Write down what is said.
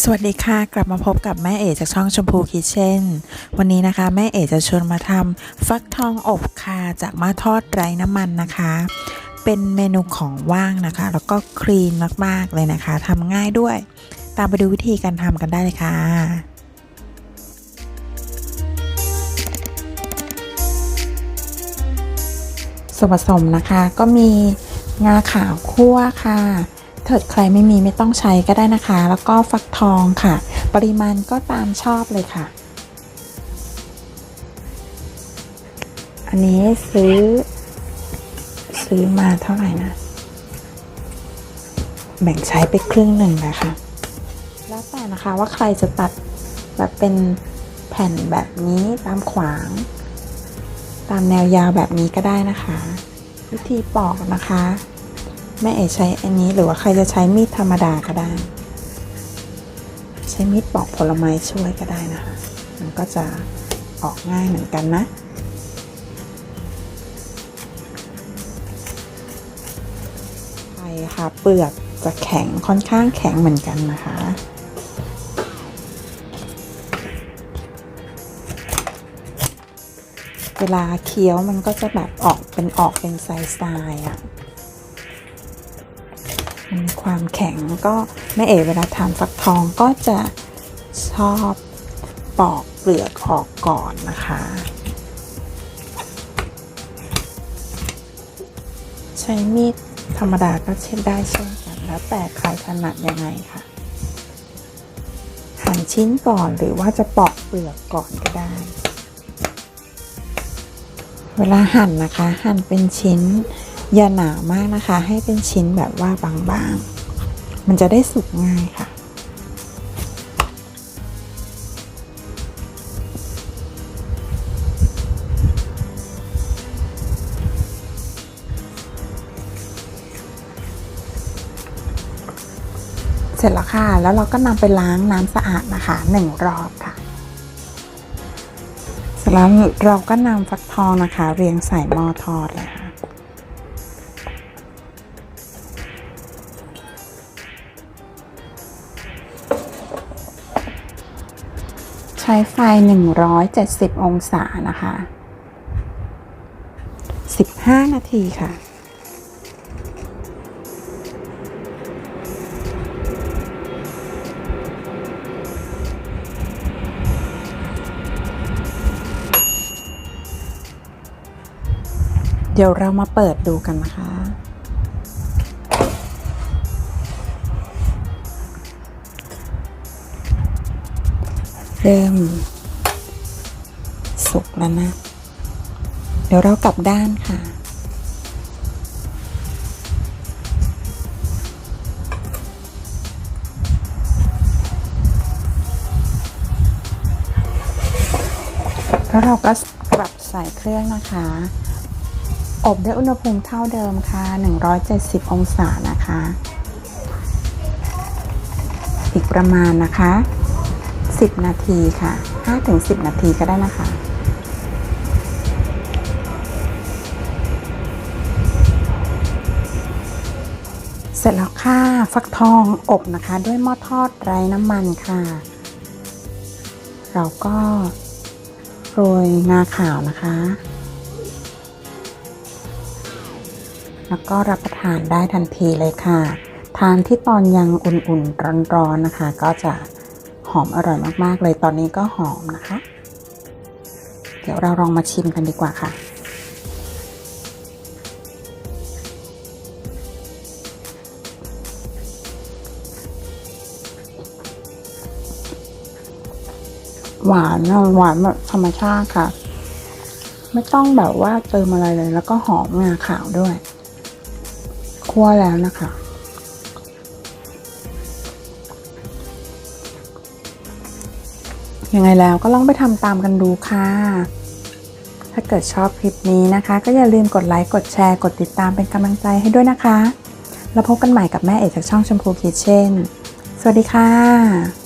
สวัสดีค่ะ กลับมาพบกับแม่เอ๋จากช่องชมพูคิเช่น วันนี้นะคะ แม่เอ๋จะชวนมาทำฟักทองอบค่ะจากมาทอดไร้น้ำมันนะคะ เป็นเมนูของว่างนะคะ แล้วก็คลีนมากๆเลยนะคะทำง่ายด้วย ตามไปดูวิธีการทำกันได้เลยค่ะส่วนผสมนะคะก็มีงาขาวคั่วค่ะ เกิดใครไม่มีไม่ต้องใช้ก็ได้นะคะ แล้วก็ฟักทองค่ะ ปริมาณก็ตามชอบเลยค่ะ อันนี้ซื้อ ซื้อมาเท่าไหร่นะ แบ่งใช้ไปครึ่งหนึ่งนะคะ แล้วแต่นะคะว่าใครจะตัดแบบเป็นแผ่นแบบนี้ตามขวาง ตามแนวยาวแบบนี้ก็ได้นะคะ วิธีปอกนะคะ แม่เอ๋ใช้อันนี้หรือว่าใครจะใช้มีดธรรมดาก็ได้ ใช้มีดปอกผลไม้ช่วยก็ได้นะคะมันก็จะออกง่ายเหมือนกันนะไข่ค่ะเปลือกจะแข็งค่อนข้างแข็งเหมือนกันนะคะเวลาเคี้ยวมันก็จะแบบออกเป็นออกเป็นไซส์ไอะ่ะ ความแข็งก็แม่เอ๋เวลาทานฟักทองก็จะชอบปอกเปลือกออกก่อนนะคะ ใช้มีดธรรมดาก็เช่นได้เช่นกันแล้วแต่ใครถนัดยังไงค่ะ หั่นชิ้นก่อนหรือว่าจะปอกเปลือกก่อนก็ได้ เวลาหั่นนะคะ หั่นเป็นชิ้น อย่าหนามากนะคะ ให้เป็นชิ้นแบบว่าบางๆ มันจะได้สุกง่ายค่ะ เสร็จแล้วค่ะ แล้วเราก็นำไปล้างน้ำสะอาดนะคะหนึ่งรอบค่ะเสร็จแล้วเราก็นำฟักทองนะคะ เรียงใส่หม้อทอดเลยค่ะ ใช้ไฟ 170 องศานะคะ 15 นาทีค่ะ เดี๋ยวเรามาเปิดดูกันนะคะ เริ่ม สุกแล้วนะ เดี๋ยวเรากลับด้านค่ะ แล้วเราก็กลับใส่เครื่องนะคะ อบด้วยอุณหภูมิเท่าเดิมค่ะ 170 องศานะคะ อีกประมาณนะคะ 10 นาทีค่ะ 5-10 นาทีก็ได้นะคะเสร็จแล้วค่ะฟักทองอบนะคะ ด้วยหม้อทอดไร้น้ำมันค่ะ เราก็โรยงาขาวนะคะ แล้วก็รับประทานได้ทันทีเลยค่ะ ทานที่ตอนยังอุ่นๆร้อนๆนะคะ ก็จะ หอมอร่อยมากๆ เลยตอนนี้ก็หอมนะคะ เดี๋ยวเราลองมาชิมกันดีกว่าค่ะ หวานอะหวานแบบธรรมชาติค่ะ ไม่ต้องแบบว่าเติมอะไรเลยแล้วก็หอมงาขาวด้วย คั่วแล้วนะคะ ยังไงแล้วก็ลองไปทำตามกันดูค่ะ ถ้าเกิดชอบคลิปนี้นะคะ ก็อย่าลืมกดไลค์ กดแชร์ กดติดตามเป็นกำลังใจให้ด้วยนะคะ แล้วพบกันใหม่กับแม่เอกจากช่องชมพูคิเช่น สวัสดีค่ะ